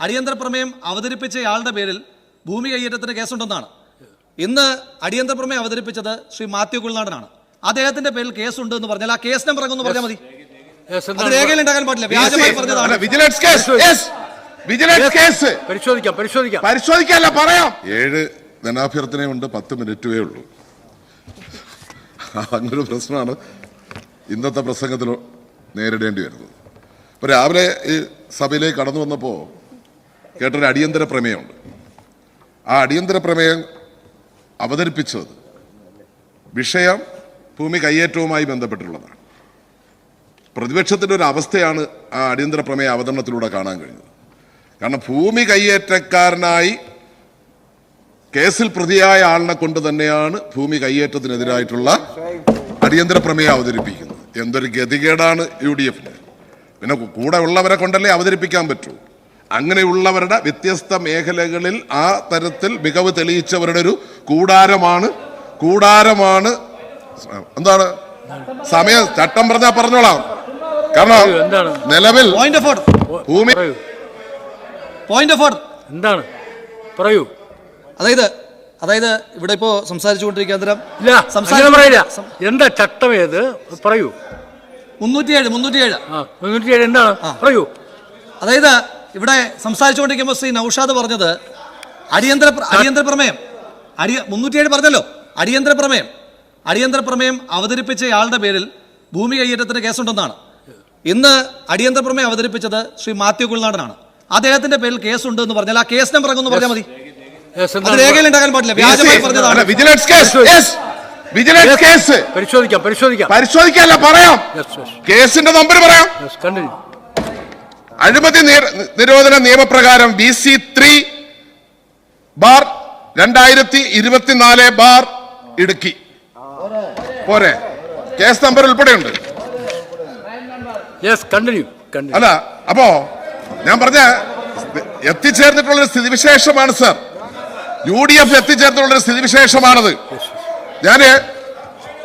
അടിയന്തര പ്രമേയം അവതരിപ്പിച്ചയാളുടെ പേരിൽ ഭൂമി കയ്യേറ്റത്തിന് കേസുണ്ടെന്നാണ്. ഇന്ന് അടിയന്തര പ്രമേയം അവതരിപ്പിച്ചത് ശ്രീ മാത്യു കുൾനാടനാണ്. അദ്ദേഹത്തിന്റെ പേരിൽ കേസുണ്ട് എന്ന് പറഞ്ഞാൽ ആ കേസ് നമ്പർ അങ്ങൊന്ന് പറഞ്ഞാൽ മതി. Yes, അത് രേഖയിൽ ഉണ്ടാകാൻ പാടില്ല. വ്യാജമായി പറഞ്ഞതാണ്. അല്ല, വിജിലൻസ് കേസ് വിജിലൻസ് കേസ് പരിശോധിക്കാം പരിശോധിക്കാം. പരിശോധിക്കല്ല പറയാം. ഏഴ് ധനാഭ്യർത്ഥനയുണ്ട് പത്ത് മിനിറ്റേ ഉള്ളൂ. അങ്ങനൊരു പ്രശ്നമാണ് ഇന്നത്തെ പ്രസംഗത്തിൽ നേരിടേണ്ടി വരുന്നത്. ഇപ്പൊ രാവിലെ ഈ സഭയിലേക്ക് കടന്നു വന്നപ്പോൾ കേട്ടൊരു അടിയന്തര പ്രമേയമുണ്ട്. ആ അടിയന്തര പ്രമേയം അവതരിപ്പിച്ചത് വിഷയം ഭൂമി കയ്യേറ്റവുമായി ബന്ധപ്പെട്ടുള്ളതാണ് പ്രതിപക്ഷത്തിന്റെ ഒരു അവസ്ഥയാണ് ആ അടിയന്തര പ്രമേയ അവതരണത്തിലൂടെ കാണാൻ കഴിഞ്ഞത്. കാരണം ഭൂമി കയ്യേറ്റക്കാരനായി കേസിൽ പ്രതിയായ ആളിനെ കൊണ്ട് തന്നെയാണ് ഭൂമി കയ്യേറ്റത്തിനെതിരായിട്ടുള്ള അടിയന്തര പ്രമേയം അവതരിപ്പിക്കുന്നത്. എന്തൊരു ഗതികേടാണ് യു ഡി എഫിന്. പിന്നെ കൂടെ ഉള്ളവരെ കൊണ്ടല്ലേ അവതരിപ്പിക്കാൻ പറ്റൂ. അങ്ങനെയുള്ളവരുടെ വ്യത്യസ്ത മേഖലകളിൽ ആ തരത്തിൽ മികവ് തെളിയിച്ചവരുടെ ഒരു കൂടാരമാണ്. കൂടാരമാണ് എന്താണ്? സമയം ചട്ടം പറഞ്ഞാൽ പറഞ്ഞോളാം. കാരണം? നിലവിൽ ഭൂമി പോയിന്റ് ഓഫ് എന്താണ്? പറയൂ. അതായത് അതായത് ഇവിടെ ഇപ്പോ സംസാരിച്ചുകൊണ്ടിരിക്കുന്ന എന്താ ചട്ടം ഏത്? പറയൂ. മുന്നൂറ്റിയേഴ് മുന്നൂറ്റിയേഴ്. മുന്നൂറ്റിയേഴ് മുന്നൂറ്റി എന്താണ് പറയൂ. അതായത് ഇവിടെ സംസാരിച്ചുകൊണ്ടിരിക്കുമ്പോൾ ശ്രീ നൌഷാദ് പറഞ്ഞത് അടിയന്തര അടിയന്തര പ്രമേയം. അടിയ മുന്നൂറ്റിയേഴ് പറഞ്ഞല്ലോ. അടിയന്തര പ്രമേയം. അടിയന്തര പ്രമേയം അവതരിപ്പിച്ച അവതരിപ്പിച്ചയാളുടെ പേരിൽ ഭൂമി കയ്യേറ്റത്തിന് കേസുണ്ടെന്നാണ്. ഇന്ന് അടിയന്തര പ്രമേയം അവതരിപ്പിച്ചത് ശ്രീ മാത്യു കുൽനാടനാണ്. അദ്ദേഹത്തിന്റെ പേരിൽ കേസുണ്ട് എന്ന് പറഞ്ഞാൽ ആ കേസ് നമ്പർ അങ്ങ് പറഞ്ഞാൽ മതി. അത് രേഖയിൽ പാടില്ല. വ്യാജമായി പറഞ്ഞതാണ്. Vigilance case. Vigilance case. പരിശോധിക്കാം പരിശോധിക്കാം. പരിശോധിക്കല്ല പറയാം. കേസിന്റെ നമ്പർ പറയാം. അഴിമതി നിരോധന നിയമപ്രകാരം ബി സി ത്രീ ബാർ രണ്ടായിരത്തി ഇരുപത്തിനാല് ബാർ ഇടുക്കി. പോരെ. കേസ് നമ്പർ ഉൾപ്പെടെയുണ്ട്. അല്ല അപ്പോ ഞാൻ പറഞ്ഞ എത്തിച്ചേർന്നിട്ടുള്ള ഒരു സ്ഥിതിവിശേഷമാണ് സർ. യു ഡി എഫ് എത്തിച്ചേർന്നിട്ടുള്ള ഒരു സ്ഥിതിവിശേഷമാണത്. ഞാൻ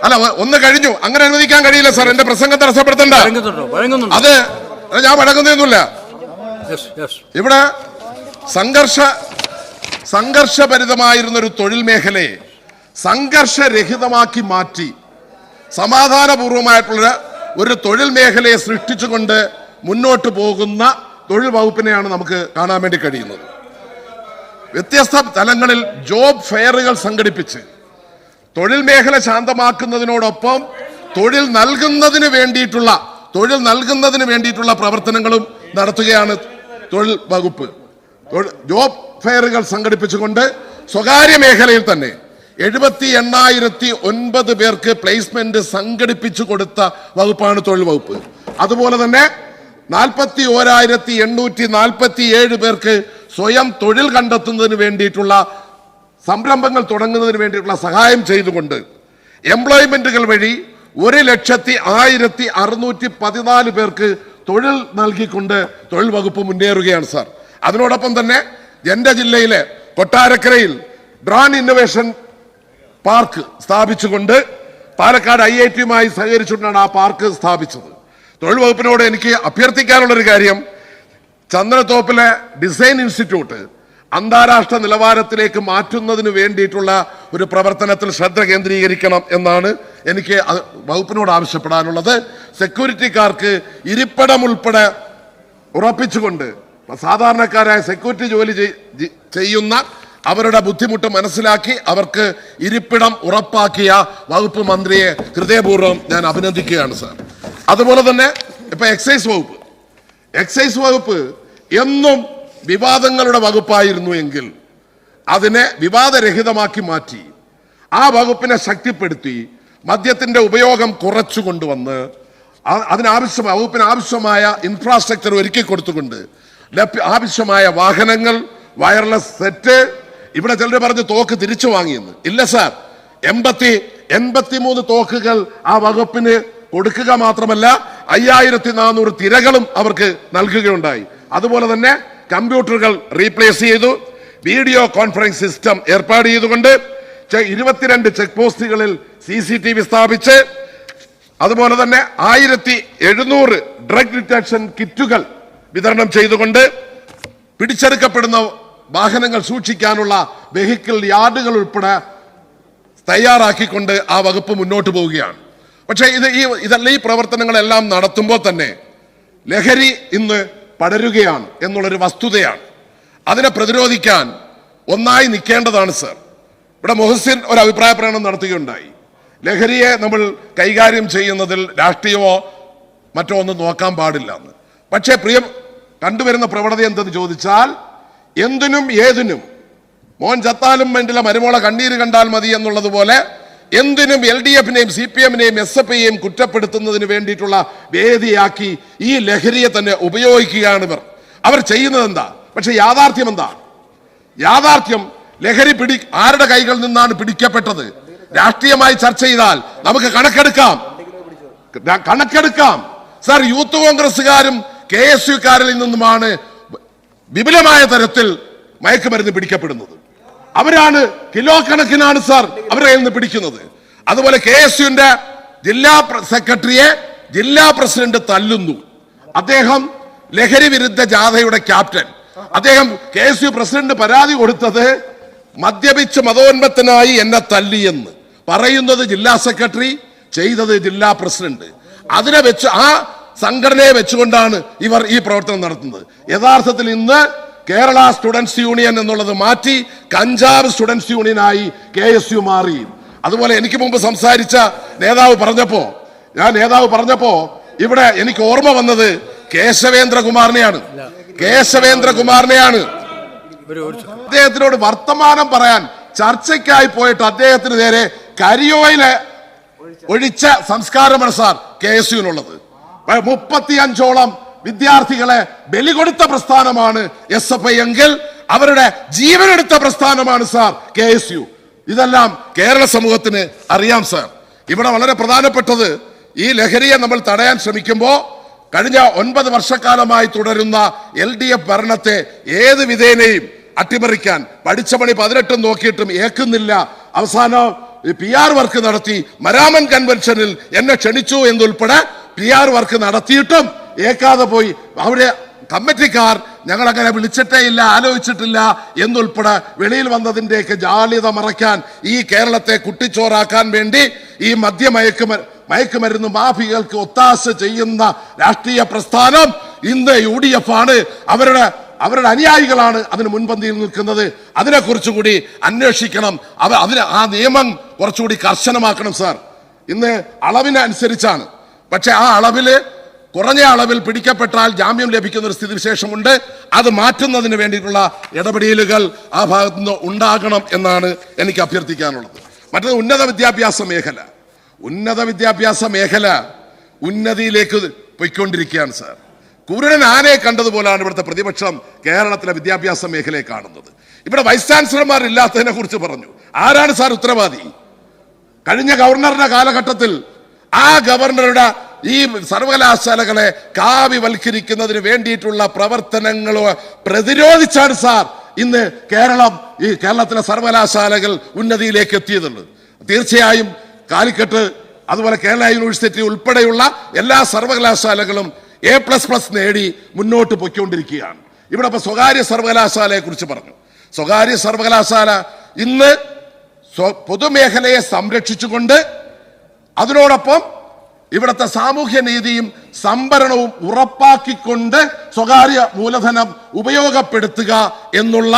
അല്ല ഒന്ന് കഴിഞ്ഞു. അങ്ങനെ അനുവദിക്കാൻ കഴിയില്ല സർ. എന്റെ പ്രസംഗം തടസ്സപ്പെടുത്തണ്ട. അത് ഞാൻ വഴങ്ങുന്നൊന്നുമില്ല ഇവിടെ സംഘർഷ സംഘർഷഭരിതമായിരുന്ന ഒരു തൊഴിൽ മേഖലയെ സംഘർഷരഹിതമാക്കി മാറ്റി സമാധാനപൂർവമായിട്ടുള്ള ഒരു തൊഴിൽ മേഖലയെ സൃഷ്ടിച്ചുകൊണ്ട് മുന്നോട്ട് പോകുന്ന തൊഴിൽ വകുപ്പിനെയാണ് നമുക്ക് കാണാൻ വേണ്ടി കഴിയുന്നത്. വ്യത്യസ്ത തലങ്ങളിൽ ജോബ് ഫെയറുകൾ സംഘടിപ്പിച്ച് തൊഴിൽ മേഖല ശാന്തമാക്കുന്നതിനോടൊപ്പം തൊഴിൽ നൽകുന്നതിന് വേണ്ടിയിട്ടുള്ള തൊഴിൽ നൽകുന്നതിന് വേണ്ടിയിട്ടുള്ള പ്രവർത്തനങ്ങളും നടത്തുകയാണ് തൊഴിൽ വകുപ്പ്. ജോബ് ഫെയറുകൾ സംഘടിപ്പിച്ചുകൊണ്ട് സ്വകാര്യ മേഖലയിൽ തന്നെ എഴുപത്തി എണ്ണായിരത്തി ഒൻപത് പേർക്ക് പ്ലേസ്മെന്റ് സംഘടിപ്പിച്ചു കൊടുത്ത വകുപ്പാണ് തൊഴിൽ വകുപ്പ്. അതുപോലെ തന്നെ നാൽപ്പത്തി ഓരായിരത്തി എണ്ണൂറ്റി നാൽപ്പത്തി ഏഴ് പേർക്ക് സ്വയം തൊഴിൽ കണ്ടെത്തുന്നതിന് വേണ്ടിയിട്ടുള്ള സംരംഭങ്ങൾ തുടങ്ങുന്നതിന് വേണ്ടിയിട്ടുള്ള സഹായം ചെയ്തുകൊണ്ട് എംപ്ലോയ്മെന്റുകൾ വഴി ഒരു ലക്ഷത്തി ആയിരത്തി അറുന്നൂറ്റി പതിനാല് പേർക്ക് തൊഴിൽ നൽകിക്കൊണ്ട് തൊഴിൽ വകുപ്പ് മുന്നേറുകയാണ് സാർ. അതിനോടൊപ്പം തന്നെ എന്റെ ജില്ലയിലെ കൊട്ടാരക്കരയിൽ ഡ്രോൺ ഇന്നോവേഷൻ പാർക്ക് സ്ഥാപിച്ചുകൊണ്ട് പാലക്കാട് ഐ ഐ ടിയുമായി സഹകരിച്ചുകൊണ്ടാണ് ആ പാർക്ക് സ്ഥാപിച്ചത്. തൊഴിൽ വകുപ്പിനോട് എനിക്ക് അഭ്യർത്ഥിക്കാനുള്ളൊരു കാര്യം ചന്ദ്രത്തോപ്പിലെ ഡിസൈൻ ഇൻസ്റ്റിറ്റ്യൂട്ട് അന്താരാഷ്ട്ര നിലവാരത്തിലേക്ക് മാറ്റുന്നതിന് വേണ്ടിയിട്ടുള്ള ഒരു പ്രവർത്തനത്തിൽ ശ്രദ്ധ കേന്ദ്രീകരിക്കണം എന്നാണ് എനിക്ക് വകുപ്പിനോട് ആവശ്യപ്പെടാനുള്ളത്. സെക്യൂരിറ്റിക്കാർക്ക് ഇരിപ്പിടം ഉൾപ്പെടെ ഉറപ്പിച്ചുകൊണ്ട് സാധാരണക്കാരായ സെക്യൂരിറ്റി ജോലി ചെയ്യുന്ന അവരുടെ ബുദ്ധിമുട്ട് മനസ്സിലാക്കി അവർക്ക് ഇരിപ്പിടം ഉറപ്പാക്കിയ വകുപ്പ് മന്ത്രിയെ ഹൃദയപൂർവം ഞാൻ അഭിനന്ദിക്കുകയാണ് സാർ. അതുപോലെ തന്നെ ഇപ്പൊ എക്സൈസ് വകുപ്പ്. എക്സൈസ് വകുപ്പ് എന്നും വിവാദങ്ങളുടെ വകുപ്പായിരുന്നു എങ്കിൽ അതിനെ വിവാദരഹിതമാക്കി മാറ്റി ആ വകുപ്പിനെ ശക്തിപ്പെടുത്തി മദ്യത്തിന്റെ ഉപയോഗം കുറച്ചു കൊണ്ടുവന്ന് അതിനാവശ്യം വകുപ്പിന് ആവശ്യമായ ഇൻഫ്രാസ്ട്രക്ചർ ഒരുക്കി കൊടുത്തുകൊണ്ട് ലഭ്യ ആവശ്യമായ വാഹനങ്ങൾ വയർലെസ് സെറ്റ് ഇവിടെ ചിലർ പറഞ്ഞ് തോക്ക് തിരിച്ചു വാങ്ങിയെന്ന്. ഇല്ല സാർ എൺപത്തി എൺപത്തി മൂന്ന് തോക്കുകൾ ആ വകുപ്പിന് കൊടുക്കുക മാത്രമല്ല അയ്യായിരത്തി നാനൂറ് തിരകളും അവർക്ക് നൽകുകയുണ്ടായി. അതുപോലെ തന്നെ കമ്പ്യൂട്ടറുകൾ റീപ്ലേസ് ചെയ്തു വീഡിയോ കോൺഫറൻസ് സിസ്റ്റം ഏർപ്പാട് ചെയ്തുകൊണ്ട് ഇരുപത്തിരണ്ട് ചെക്ക് പോസ്റ്റുകളിൽ സി സി ടി വി സ്ഥാപിച്ച് അതുപോലെ തന്നെ ആയിരത്തി എഴുന്നൂറ് ഡ്രഗ് ഡിറ്റക്ഷൻ കിറ്റുകൾ വിതരണം ചെയ്തുകൊണ്ട് പിടിച്ചെടുക്കപ്പെടുന്ന വാഹനങ്ങൾ സൂക്ഷിക്കാനുള്ള വെഹിക്കിൾ യാർഡുകൾ ഉൾപ്പെടെ തയ്യാറാക്കിക്കൊണ്ട് ആ വകുപ്പ് മുന്നോട്ട് പോവുകയാണ്. പക്ഷേ ഇത് ഈ ഇതല്ല ഈ പ്രവർത്തനങ്ങളെല്ലാം നടത്തുമ്പോൾ തന്നെ ലഹരി ഇന്ന് പടരുകയാണ് എന്നുള്ളൊരു വസ്തുതയാണ്. അതിനെ പ്രതിരോധിക്കാൻ ഒന്നായി നിൽക്കേണ്ടതാണ് സർ. ഇവിടെ മൊഹസിൻ ഒരു അഭിപ്രായ പ്രകടനം നടത്തുകയുണ്ടായി. ലഹരിയെ നമ്മൾ കൈകാര്യം ചെയ്യുന്നതിൽ രാഷ്ട്രീയമോ മറ്റോ ഒന്നും നോക്കാൻ പാടില്ല എന്ന്. പക്ഷേ പ്രിയ കണ്ടുവരുന്ന പ്രവണത എന്തെന്ന് ചോദിച്ചാൽ എന്തിനും ഏതിനും മോൻ ചത്താലും വേണ്ടില്ല മരുമോളെ കണ്ണീര് കണ്ടാൽ മതി എന്നുള്ളതുപോലെ എന്തിനും എൽ ഡി എഫിനെയും സി പി എമ്മിനെയും എസ് എഫ് ഐയെയും കുറ്റപ്പെടുത്തുന്നതിന് വേണ്ടിയിട്ടുള്ള വേദിയാക്കി ഈ ലഹരിയെ തന്നെ ഉപയോഗിക്കുകയാണ് ഇവർ. അവർ ചെയ്യുന്നത് എന്താ? പക്ഷെ യാഥാർത്ഥ്യം എന്താ? യാഥാർത്ഥ്യം ലഹരി പിടി ആരുടെ കൈകളിൽ നിന്നാണ് പിടിക്കപ്പെട്ടത്? രാഷ്ട്രീയമായി ചർച്ച ചെയ്താൽ നമുക്ക് കണക്കെടുക്കാം. കണക്കെടുക്കാം. സർ യൂത്ത് കോൺഗ്രസ്സുകാരും കെ എസ് യുക്കാരിൽ നിന്നുമാണ് വിപുലമായ തരത്തിൽ മയക്കുമരുന്ന് പിടിക്കപ്പെടുന്നത്. അവരാണ് കിലോ കണക്കിനാണ് സാർ അവരുടെ കയ്യിൽ നിന്ന് പിടിക്കുന്നത്. അതുപോലെ കെ എസ് യുവിന്റെ ജില്ലാ സെക്രട്ടറിയെ ജില്ലാ പ്രസിഡന്റ് തല്ലുന്നു. അദ്ദേഹം ലഹരി വിരുദ്ധ ജാഥയുടെ ക്യാപ്റ്റൻ. അദ്ദേഹം കെ എസ് യു പ്രസിഡന്റ് പരാതി കൊടുത്തത് മദ്യപിച്ച് മതോന്മത്തനായി എന്നെ തല്ലിയെന്ന് പറയുന്നത് ജില്ലാ സെക്രട്ടറി ചെയ്തത് ജില്ലാ പ്രസിഡന്റ്. അതിനെ വെച്ച് ആ സംഘടനയെ വെച്ചുകൊണ്ടാണ് ഇവർ ഈ പ്രവർത്തനം നടത്തുന്നത്. യഥാർത്ഥത്തിൽ ഇന്ന് കേരള സ്റ്റുഡൻസ് യൂണിയൻ എന്നുള്ളത് മാറ്റി കഞ്ചാവ് സ്റ്റുഡൻസ് യൂണിയനായി കെ എസ് യു മാറി. അതുപോലെ എനിക്ക് മുമ്പ് സംസാരിച്ച നേതാവ് പറഞ്ഞപ്പോ ഞാൻ നേതാവ് പറഞ്ഞപ്പോ ഇവിടെ എനിക്ക് ഓർമ്മ വന്നത് കേശവേന്ദ്രകുമാറിനെയാണ്. കേശവേന്ദ്രകുമാറിനെയാണ്. അദ്ദേഹത്തിനോട് വർത്തമാനം പറയാൻ ചർച്ചയ്ക്കായി പോയിട്ട് അദ്ദേഹത്തിന് നേരെ കരിയോയിലെ ഒഴിച്ച സംസ്കാരമാണ് സാർ കെ എസ് യുവിനുള്ളത്. മുപ്പത്തിയഞ്ചോളം വിദ്യാർത്ഥികളെ ബലി കൊടുത്ത പ്രസ്ഥാനമാണ് എസ് എഫ് ഐ എങ്കിൽ അവരുടെ ജീവനെടുത്ത പ്രസ്ഥാനമാണ് സാർ കെ എസ് യു ഇതെല്ലാം കേരള സമൂഹത്തിന് അറിയാം സാർ. ഇവിടെ വളരെ പ്രധാനപ്പെട്ടത് ഈ ലഹരിയെ നമ്മൾ തടയാൻ ശ്രമിക്കുമ്പോൾ കഴിഞ്ഞ ഒൻപത് വർഷക്കാലമായി തുടരുന്ന എൽ ഡി എഫ് ഭരണത്തെ ഏത് വിധേനയും അട്ടിമറിക്കാൻ പഠിച്ച പണി പതിനെട്ടും നോക്കിയിട്ടും ഏക്കുന്നില്ല അവസാനം പി ആർ വർക്ക് നടത്തി മരാമൻ കൺവെൻഷനിൽ എന്നെ ക്ഷണിച്ചു എന്നുൾപ്പെടെ പി ആർ വർക്ക് നടത്തിയിട്ടും ഏക്കാതെ പോയി അവിടെ കമ്മിറ്റിക്കാർ ഞങ്ങൾ അങ്ങനെ വിളിച്ചിട്ടേ ഇല്ല ആലോചിച്ചിട്ടില്ല എന്നുൾപ്പെടെ വെളിയിൽ വന്നതിന്റെയൊക്കെ ജാള്യത മറയ്ക്കാൻ ഈ കേരളത്തെ കുട്ടിച്ചോറാക്കാൻ വേണ്ടി ഈ മദ്യമയക്കുമ മയക്കുമരുന്ന് മാഫികൾക്ക് ഒത്താശ ചെയ്യുന്ന രാഷ്ട്രീയ പ്രസ്ഥാനം ഇന്ന് യു ഡി എഫ് ആണ് അവരുടെ അവരുടെ അനുയായികളാണ് അതിന് മുൻപന്തിയിൽ നിൽക്കുന്നത്. അതിനെക്കുറിച്ച് കൂടി അന്വേഷിക്കണം. അവ അതിന് ആ നിയമം കുറച്ചുകൂടി കർശനമാക്കണം സാർ. ഇന്ന് അളവിനനുസരിച്ചാണ്. പക്ഷെ ആ അളവിൽ കുറഞ്ഞ അളവിൽ പിടിക്കപ്പെട്ടാൽ ജാമ്യം ലഭിക്കുന്ന ഒരു സ്ഥിതിവിശേഷമുണ്ട്. അത് മാറ്റുന്നതിന് വേണ്ടിയിട്ടുള്ള ഇടപെടലുകൾ ആ ഭാഗത്തു നിന്ന് ഉണ്ടാകണം എന്നാണ് എനിക്ക് അഭ്യർത്ഥിക്കാനുള്ളത്. മറ്റത് ഉന്നത വിദ്യാഭ്യാസ മേഖല. ഉന്നത വിദ്യാഭ്യാസ മേഖല ഉന്നതിയിലേക്ക് പൊയ്ക്കൊണ്ടിരിക്കുകയാണ് സാർ. കുരുടൻ ആനയെ കണ്ടതുപോലാണ് ഇവിടുത്തെ പ്രതിപക്ഷം കേരളത്തിലെ വിദ്യാഭ്യാസ മേഖലയെ കാണുന്നത്. ഇവിടെ വൈസ് ചാൻസലർമാർ ഇല്ലാത്തതിനെ കുറിച്ച് പറഞ്ഞു. ആരാണ് സാർ ഉത്തരവാദി? കഴിഞ്ഞ ഗവർണറുടെ കാലഘട്ടത്തിൽ ആ ഗവർണറുടെ ഈ സർവകലാശാലകളെ കാവ്യവൽക്കരിക്കുന്നതിന് വേണ്ടിയിട്ടുള്ള പ്രവർത്തനങ്ങൾ പ്രതിരോധിച്ചാണ് സാർ ഇന്ന് കേരളം ഈ കേരളത്തിലെ സർവകലാശാലകൾ ഉന്നതിയിലേക്ക് എത്തിയതുള്ളത് തീർച്ചയായും കാലിക്കറ്റ് അതുപോലെ കേരള യൂണിവേഴ്സിറ്റി ഉൾപ്പെടെയുള്ള എല്ലാ സർവകലാശാലകളും എ പ്ലസ് പ്ലസ് നേടി മുന്നോട്ട് പൊയ്ക്കൊണ്ടിരിക്കുകയാണ്. ഇവിടെ ഇപ്പൊ സ്വകാര്യ സർവകലാശാലയെ കുറിച്ച് പറഞ്ഞു. സ്വകാര്യ സർവകലാശാല ഇന്ന് പൊതുമേഖലയെ സംരക്ഷിച്ചുകൊണ്ട് അതിനോടൊപ്പം ഇവിടുത്തെ സാമൂഹ്യ നീതിയും സംഭരണവും ഉറപ്പാക്കിക്കൊണ്ട് സ്വകാര്യ മൂലധനം ഉപയോഗപ്പെടുത്തുക എന്നുള്ള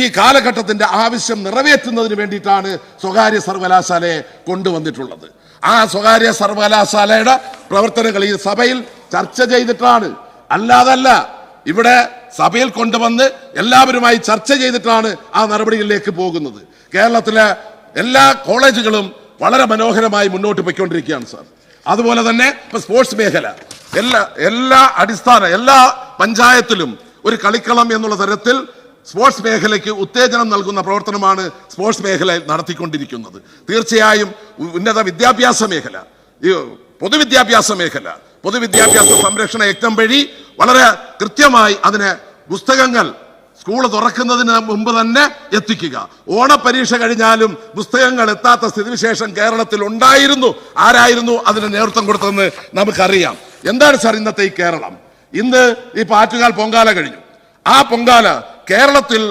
ഈ കാലഘട്ടത്തിന്റെ ആവശ്യം നിറവേറ്റുന്നതിന് വേണ്ടിയിട്ടാണ് സ്വകാര്യ സർവകലാശാലയെ കൊണ്ടുവന്നിട്ടുള്ളത്. ആ സ്വകാര്യ സർവകലാശാലയുടെ പ്രവർത്തനങ്ങൾ ഈ സഭയിൽ ചർച്ച ചെയ്തിട്ടാണ്. അല്ലാതല്ല ഇവിടെ സഭയിൽ കൊണ്ടുവന്ന് എല്ലാവരുമായി ചർച്ച ചെയ്തിട്ടാണ് ആ നടപടികളിലേക്ക് പോകുന്നത്. കേരളത്തിലെ എല്ലാ കോളേജുകളും വളരെ മനോഹരമായി മുന്നോട്ട് പോയിക്കൊണ്ടിരിക്കുകയാണ് സാർ. അതുപോലെ തന്നെ ഇപ്പൊ സ്പോർട്സ് മേഖല. എല്ലാ എല്ലാ അടിസ്ഥാന എല്ലാ പഞ്ചായത്തിലും ഒരു കളിക്കളം എന്നുള്ള തരത്തിൽ സ്പോർട്സ് മേഖലയ്ക്ക് ഉത്തേജനം നൽകുന്ന പ്രവർത്തനമാണ് സ്പോർട്സ് മേഖല നടത്തിക്കൊണ്ടിരിക്കുന്നത്. തീർച്ചയായും ഉന്നത വിദ്യാഭ്യാസ മേഖല പൊതുവിദ്യാഭ്യാസ മേഖല പൊതുവിദ്യാഭ്യാസ സംരക്ഷണ യജ്ഞം വഴി വളരെ കൃത്യമായി അതിനെ പുസ്തകങ്ങൾ സ്കൂൾ തുറക്കുന്നതിന് മുമ്പ് തന്നെ എത്തിക്കുക. ഓണപരീക്ഷ കഴിഞ്ഞാലും പുസ്തകങ്ങൾ എത്താത്ത സ്ഥിതിവിശേഷം കേരളത്തിൽ ഉണ്ടായിരുന്നു. ആരായിരുന്നു അതിന് നേതൃത്വം കൊടുത്തതെന്ന് നമുക്കറിയാം. എന്താണ് സാർ ഇന്നത്തെ ഈ കേരളം? ഇന്ന് ഈ പാറ്റുകാൽ പൊങ്കാല കഴിഞ്ഞു. ആ പൊങ്കാല കേരളത്തിൽ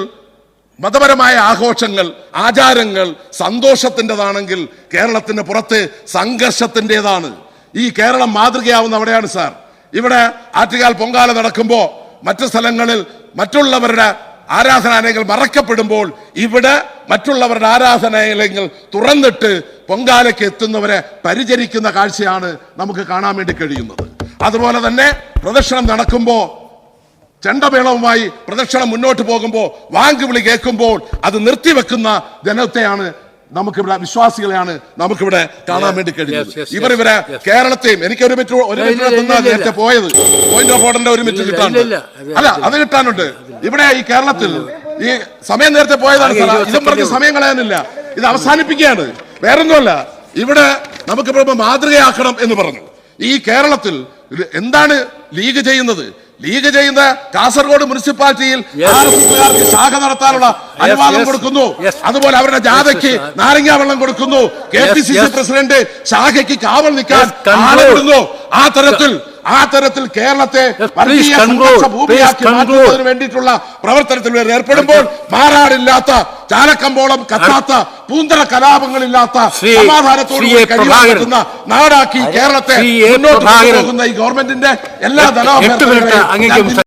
മതപരമായ ആഘോഷങ്ങൾ ആചാരങ്ങൾ സന്തോഷത്തിന്റെതാണെങ്കിൽ കേരളത്തിന് പുറത്ത് സംഘർഷത്തിന്റെതാണ്. ഈ കേരളം മാതൃകയാവുന്ന അവിടെയാണ് സാർ. ഇവിടെ ആറ്റുകാൽ പൊങ്കാല നടക്കുമ്പോൾ മറ്റു സ്ഥലങ്ങളിൽ മറ്റുള്ളവരുടെ ആരാധനാലയങ്ങൾ മറക്കപ്പെടുമ്പോൾ ഇവിടെ മറ്റുള്ളവരുടെ ആരാധനാലയങ്ങൾ തുറന്നിട്ട് പൊങ്കാലയ്ക്ക് എത്തുന്നവരെ പരിചരിക്കുന്ന കാഴ്ചയാണ് നമുക്ക് കാണാൻ വേണ്ടി കഴിയുന്നത്. അതുപോലെ തന്നെ പ്രദക്ഷിണം നടക്കുമ്പോൾ ചെണ്ടമേളവുമായി പ്രദക്ഷിണം മുന്നോട്ട് പോകുമ്പോൾ വാങ്ക് വിളി കേൾക്കുമ്പോൾ അത് നിർത്തിവെക്കുന്ന ജനത്തെയാണ് നമുക്കിവിടെ വിശ്വാസികളെയാണ് നമുക്കിവിടെ കാണാൻ വേണ്ടി കഴിയുന്നത് ഇവർ ഇവരെ. കേരളത്തെയും എനിക്ക് ഒരു മിനിറ്റ് ഒരു മിനിറ്റ് നേരത്തെ പോയത്. പോയിന്റ് ഓഫ് ഓർഡറിന്റെ ഒരു മിനിറ്റ് കിട്ടാനുണ്ട്. അല്ല അത് കിട്ടാനുണ്ട്. ഇവിടെ ഈ കേരളത്തിൽ ഈ സമയം നേരത്തെ പോയതാണ് ഇതും പറഞ്ഞ് സമയം കളയാനില്ല. ഇത് അവസാനിപ്പിക്കുകയാണ്. വേറൊന്നുമല്ല ഇവിടെ നമുക്കിപ്പോ മാതൃകയാക്കണം എന്ന് പറഞ്ഞു. ഈ കേരളത്തിൽ എന്താണ് ലീഗ് ചെയ്യുന്നത്? ലീഗ് ചെയ്യുന്ന കാസർഗോഡ് മുനിസിപ്പാലിറ്റിയിൽ. ആർ എസ് എസുകാർക്ക് ശാഖ നടത്താനുള്ള അനുവാദം കൊടുക്കുന്നു. അതുപോലെ അവരുടെ ജാഥയ്ക്ക് നാരങ്ങാവെള്ളം വെള്ളം കൊടുക്കുന്നു. K P C C president ശാഖയ്ക്ക് കാവൽ നിൽക്കാൻ ആളെ വിടുന്നു. ആ തരത്തിൽ ആ തരത്തിൽ കേരളത്തെ ഭൂമിയാക്കി. മാറ്റുന്നതിന് വേണ്ടിയിട്ടുള്ള പ്രവർത്തനത്തിൽ ഏർപ്പെടുമ്പോൾ മാറാടില്ലാത്ത ചാലക്കമ്പോളം കത്താത്ത പൂന്തര കലാപങ്ങളില്ലാത്ത സമാധാനത്തോടുകൂടി. പറ്റുന്ന നാടാക്കി കേരളത്തെ മുന്നോട്ട് പോകുന്ന ഈ ഗവൺമെന്റിന്റെ എല്ലാ എട്ട്